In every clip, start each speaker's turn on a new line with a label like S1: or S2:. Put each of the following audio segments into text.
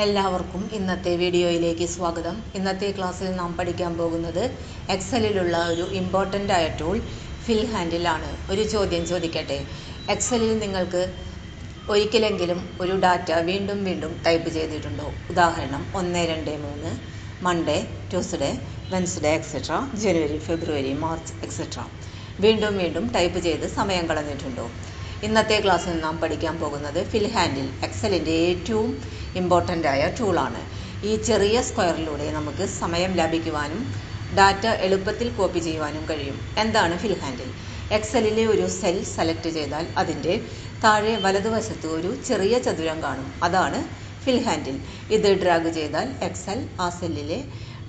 S1: എല്ലാവർക്കും ഇന്നത്തെ വീഡിയോയിലേക്ക് സ്വാഗതം. ഇന്നത്തെ ക്ലാസ്സിൽ നാം പഠിക്കാൻ പോകുന്നത് എക്സലിലുള്ള ഒരു ഇമ്പോർട്ടന്റ് ആയ ടൂൾ ഫിൽ ഹാൻഡിലാണ് ഒരു ചോദ്യം ചോദിക്കട്ടെ? എക്സലിൽ നിങ്ങൾക്ക് ഒരിക്കലെങ്കിലും ഒരു ഡാറ്റ വീണ്ടും വീണ്ടും ടൈപ്പ് ചെയ്തിട്ടുണ്ടോ? ഉദാഹരണം ഒന്ന് രണ്ട് മൂന്ന് Monday Tuesday Wednesday etcetera January February March etcetera വീണ്ടും വീണ്ടും ടൈപ്പ് ചെയ്ത് സമയം കളഞ്ഞിട്ടുണ്ടോ? ഇന്നത്തെ ക്ലാസ്സിൽ നാം പഠിക്കാൻ പോകുന്നത് ഫിൽ ഹാൻഡിൽ എക്സലിന്റെ ഏറ്റവും ഇമ്പോർട്ടന്റ് ആയ ടൂളാണ് ഈ ചെറിയ സ്ക്വയറിലൂടെ നമുക്ക് സമയം ലാഭിക്കുവാനും ഡാറ്റ എളുപ്പത്തിൽ കോപ്പി ചെയ്യുവാനും കഴിയും. എന്താണ് ഫിൽ ഹാൻഡിൽ എക്സലിലെ ഒരു സെൽ സെലക്ട് ചെയ്താൽ അതിന്റെ താഴെ വലതുവശത്ത് ഒരു ചെറിയ ചതുരം കാണും. അതാണ് ഫിൽ ഹാൻഡിൽ ഇത് ഡ്രാഗ് ചെയ്താൽ എക്സൽ ആ സെല്ലിലെ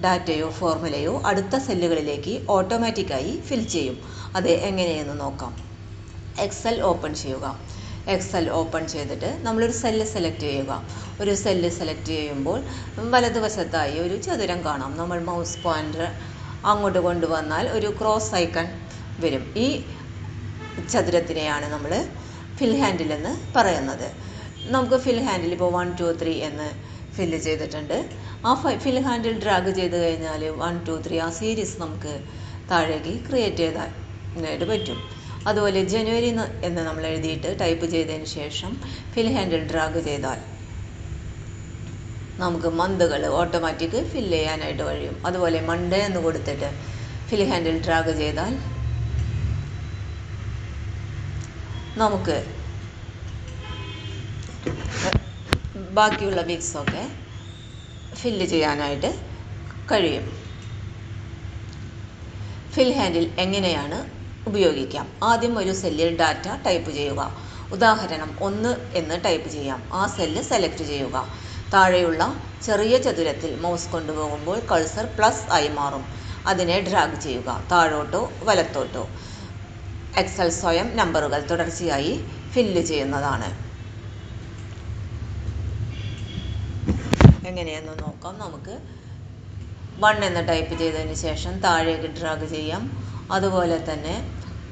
S1: ഡാറ്റയോ ഫോർമുലയോ അടുത്ത സെല്ലുകളിലേക്ക് ഓട്ടോമാറ്റിക്കായി ഫിൽ ചെയ്യും. അത് എങ്ങനെയെന്ന് നോക്കാം. എക്സൽ ഓപ്പൺ ചെയ്യുക. എക്സൽ ഓപ്പൺ ചെയ്തിട്ട് നമ്മളൊരു സെല്ല് സെലക്ട് ചെയ്യുക. ഒരു സെല്ല് സെലക്ട് ചെയ്യുമ്പോൾ വലതുവശത്തായി ഒരു ചതുരം കാണാം. നമ്മൾ മൗസ് പോയിന്റർ അങ്ങോട്ട് കൊണ്ടുവന്നാൽ ഒരു ക്രോസ് ഐക്കൺ വരും. ഈ ചതുരത്തിനെയാണ് നമ്മൾ ഫിൽ ഹാൻഡിൽ എന്ന് പറയുന്നത്. നമുക്ക് ഫിൽ ഹാൻഡിൽ ഇപ്പോൾ വൺ ടു ത്രീ എന്ന് ഫില്ല് ചെയ്തിട്ടുണ്ട്. ആ ഫിൽ ഹാൻഡിൽ ഡ്രാഗ് ചെയ്ത് കഴിഞ്ഞാൽ വൺ ടു ത്രീ ആ സീരീസ് നമുക്ക് താഴേക്ക് ക്രിയേറ്റ് ചെയ്താനായിട്ട് പറ്റും. അതുപോലെ ജനുവരി എന്ന് നമ്മൾ എഴുതിയിട്ട് ടൈപ്പ് ചെയ്തതിന് ശേഷം ഫിൽ ഹാൻഡിൽ ഡ്രാഗ് ചെയ്താൽ നമുക്ക് മന്തുകൾ ഓട്ടോമാറ്റിക് ഫിൽ ചെയ്യാനായിട്ട് കഴിയും. അതുപോലെ മൺഡേ എന്ന് കൊടുത്തിട്ട് ഫിൽ ഹാൻഡിൽ ഡ്രാഗ് ചെയ്താൽ നമുക്ക് ബാക്കിയുള്ള വീക്സൊക്കെ ഫില്ല് ചെയ്യാനായിട്ട് കഴിയും. ഫിൽ ഹാൻഡിൽ എങ്ങനെയാണ് ഉപയോഗിക്കാം. ആദ്യം ഒരു സെല്ലിൽ ഡാറ്റ ടൈപ്പ് ചെയ്യുക. ഉദാഹരണം ഒന്ന് എന്ന് ടൈപ്പ് ചെയ്യാം. ആ സെല്ല് സെലക്ട് ചെയ്യുക. താഴെയുള്ള ചെറിയ ചതുരത്തിൽ മൗസ് കൊണ്ടുപോകുമ്പോൾ കഴ്സർ പ്ലസ് ആയി മാറും. അതിനെ ഡ്രാഗ് ചെയ്യുക. താഴോട്ടോ വലത്തോട്ടോ. എക്സൽ സ്വയം നമ്പറുകൾ തുടർച്ചയായി ഫില്ല് ചെയ്യുന്നതാണ്. എങ്ങനെയെന്ന് നോക്കാം. നമുക്ക് വൺ എന്ന് ടൈപ്പ് ചെയ്തതിന് ശേഷം താഴേക്ക് ഡ്രാഗ് ചെയ്യാം. അതുപോലെ തന്നെ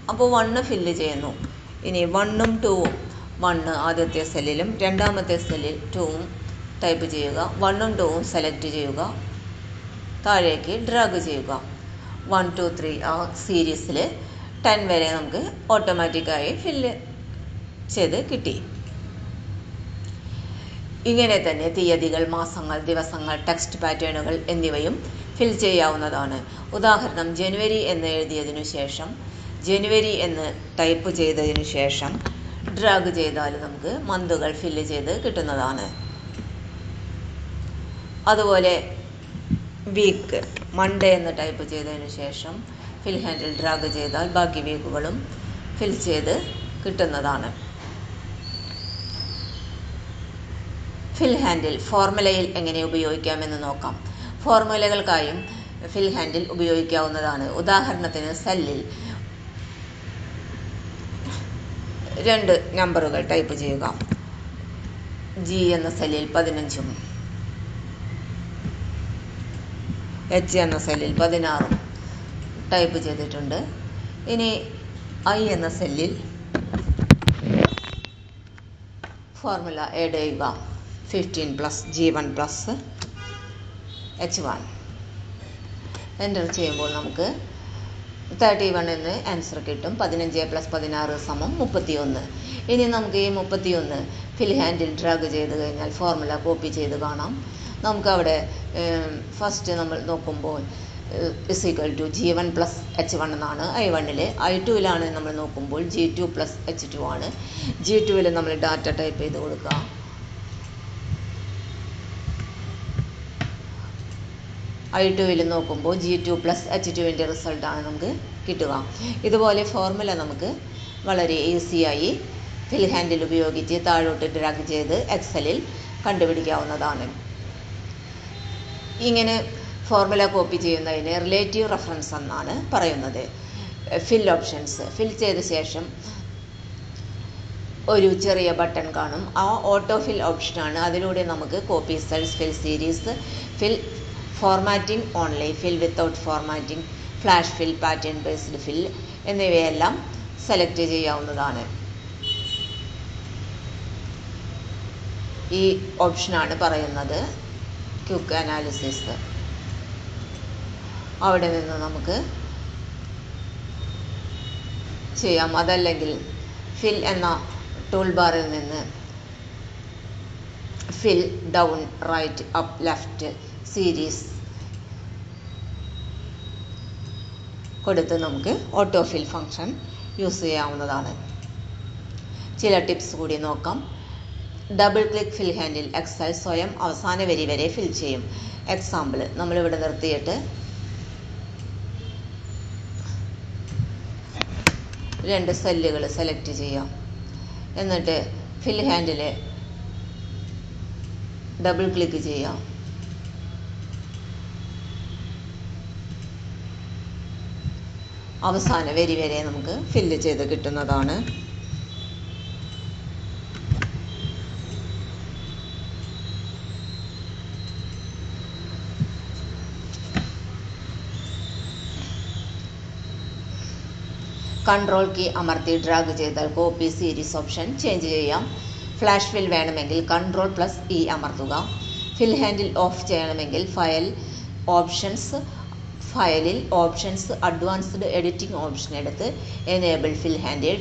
S1: അപ്പോൾ വണ്ണ് ഫില്ല് ചെയ്യുന്നു. ഇനി വണ്ണും ടൂവും വണ്ണ് ആദ്യത്തെ സെല്ലിലും രണ്ടാമത്തെ സെല്ലിൽ ടൂവും ടൈപ്പ് ചെയ്യുക. വണ്ണും ടൂവും സെലക്ട് ചെയ്യുക. താഴേക്ക് ഡ്രാഗ് ചെയ്യുക. വൺ ടു ത്രീ ആ സീരീസിൽ ടെൻ വരെ നമുക്ക് ഓട്ടോമാറ്റിക്കായി ഫില്ല് ചെയ്ത് കിട്ടി. ഇങ്ങനെ തന്നെ തീയതികൾ മാസങ്ങൾ ദിവസങ്ങൾ ടെക്സ്റ്റ് പാറ്റേണുകൾ എന്നിവയും ഫിൽ ചെയ്യാവുന്നതാണ്. ഉദാഹരണം ജനുവരി എന്ന് എഴുതിയതിനു ശേഷം ജനുവരി എന്ന് ടൈപ്പ് ചെയ്തതിന് ശേഷം ഡ്രാഗ് ചെയ്താൽ നമുക്ക് മന്തുകൾ ഫില്ല് ചെയ്ത് കിട്ടുന്നതാണ്. അതുപോലെ വീക്ക് മൺഡേ എന്ന് ടൈപ്പ് ചെയ്തതിന് ശേഷം ഫിൽ ഹാൻഡിൽ ഡ്രാഗ് ചെയ്താൽ ബാക്കി വീക്കുകളും ഫിൽ ചെയ്ത് കിട്ടുന്നതാണ്. ഫിൽ ഹാൻഡിൽ ഫോർമുലയിൽ എങ്ങനെ ഉപയോഗിക്കാമെന്ന് നോക്കാം. ഫോർമുലകൾക്കായും ഫിൽ ഹാൻഡിൽ ഉപയോഗിക്കാവുന്നതാണ്. ഉദാഹരണത്തിന് സെല്ലിൽ രണ്ട് നമ്പറുകൾ ടൈപ്പ് ചെയ്യുക. ജി എന്ന സെല്ലിൽ പതിനഞ്ചും. എച്ച് എന്ന സെല്ലിൽ പതിനാറും. ടൈപ്പ് ചെയ്തിട്ടുണ്ട്. ഇനി ഐ എന്ന സെല്ലിൽ ഫോർമുല ഏഡ് ചെയ്യുക fifteen plus G one plus H one. Enter ചെയ്യുമ്പോൾ നമുക്ക് തേർട്ടി വണ്ണിന് ആൻസർ കിട്ടും. പതിനഞ്ച് പ്ലസ് പതിനാറ് സമം മുപ്പത്തിയൊന്ന്. ഇനി നമുക്ക് ഈ മുപ്പത്തിയൊന്ന് ഫിൽ ഹാൻഡിൽ ഡ്രാഗ് ചെയ്ത് കഴിഞ്ഞാൽ ഫോർമുല കോപ്പി ചെയ്ത് കാണാം. നമുക്കവിടെ ഫസ്റ്റ് നമ്മൾ നോക്കുമ്പോൾ is equal to G one plus H one എന്നാണ് ഐ വണ്ണിൽ ഐ ടുവിലാണ് നമ്മൾ നോക്കുമ്പോൾ G two plus H two ആണ്. ജി ടുവിൽ നമ്മൾ ഡാറ്റ ടൈപ്പ് ചെയ്ത് കൊടുക്കുക ഐ ടുവിൽ നോക്കുമ്പോൾ ജി ടു പ്ലസ് എച്ച് ടുവിന്റെ റിസൾട്ടാണ് നമുക്ക് കിട്ടുക. ഇതുപോലെ ഫോർമുല നമുക്ക് വളരെ ഈസിയായി ഫിൽ ഹാൻഡിൽ ഉപയോഗിച്ച് താഴോട്ട് ഡ്രാഗ് ചെയ്ത് എക്സലിൽ കണ്ടുപിടിക്കാവുന്നതാണ്. ഇങ്ങനെ ഫോർമുല കോപ്പി ചെയ്യുന്നതിന് റിലേറ്റീവ് റെഫറൻസ് എന്നാണ് പറയുന്നത്. ഫിൽ ഓപ്ഷൻസ് ഫിൽ ചെയ്ത ശേഷം ഒരു ചെറിയ ബട്ടൺ കാണും. ആ ഓട്ടോ ഫിൽ ഓപ്ഷനാണ് അതിലൂടെ നമുക്ക് copy cells fill series fill formatting only fill without formatting flash fill pattern based fill എന്നിവയെല്ലാം സെലക്ട് ചെയ്യാവുന്നതാണ്. ഈ ഓപ്ഷനാണ് പറയുന്നത്. ക്യുക്ക് അനാലിസിസ് അവിടെ നിന്ന് നമുക്ക് ചെയ്യാം. അതല്ലെങ്കിൽ ഫിൽ എന്ന ടൂൾ ബാറിൽ നിന്ന് fill down right up left series കൊടുത്ത് നമുക്ക് ഓട്ടോഫിൽ ഫംഗ്ഷൻ യൂസ് ചെയ്യാവുന്നതാണ്. ചില ടിപ്സ് കൂടി നോക്കാം. Double click fill handle Excel സ്വയം അവസാന വരി വരെ ഫിൽ ചെയ്യും. എക്സാമ്പിൾ നമ്മളിവിടെ നിർത്തിയിട്ട് രണ്ട് സെല്ലുകൾ സെലക്ട് ചെയ്യാം. എന്നിട്ട് ഫിൽ ഹാൻഡിൽ ഡബിൾ ക്ലിക്ക് ചെയ്യാം. അവസാന വരി വരെ നമുക്ക് ഫില്ല് ചെയ്ത് കിട്ടുന്നതാണ്. കൺട്രോൾ കീ അമർത്തി ഡ്രാഗ് ചെയ്താൽ കോപ്പി സീരീസ് ഓപ്ഷൻ ചേഞ്ച് ചെയ്യാം. ഫ്ലാഷ് ഫിൽ വേണമെങ്കിൽ കൺട്രോൾ പ്ലസ് ഇ അമർത്തുക. ഫിൽ ഹാൻഡിൽ ഓഫ് ചെയ്യണമെങ്കിൽ ഫയൽ ഓപ്ഷൻസ് ഫയലിൽ ഓപ്ഷൻസ് അഡ്വാൻസ്ഡ് എഡിറ്റിംഗ് ഓപ്ഷൻ എടുത്ത് എനേബിൾ ഫിൽ ഹാൻഡിൽ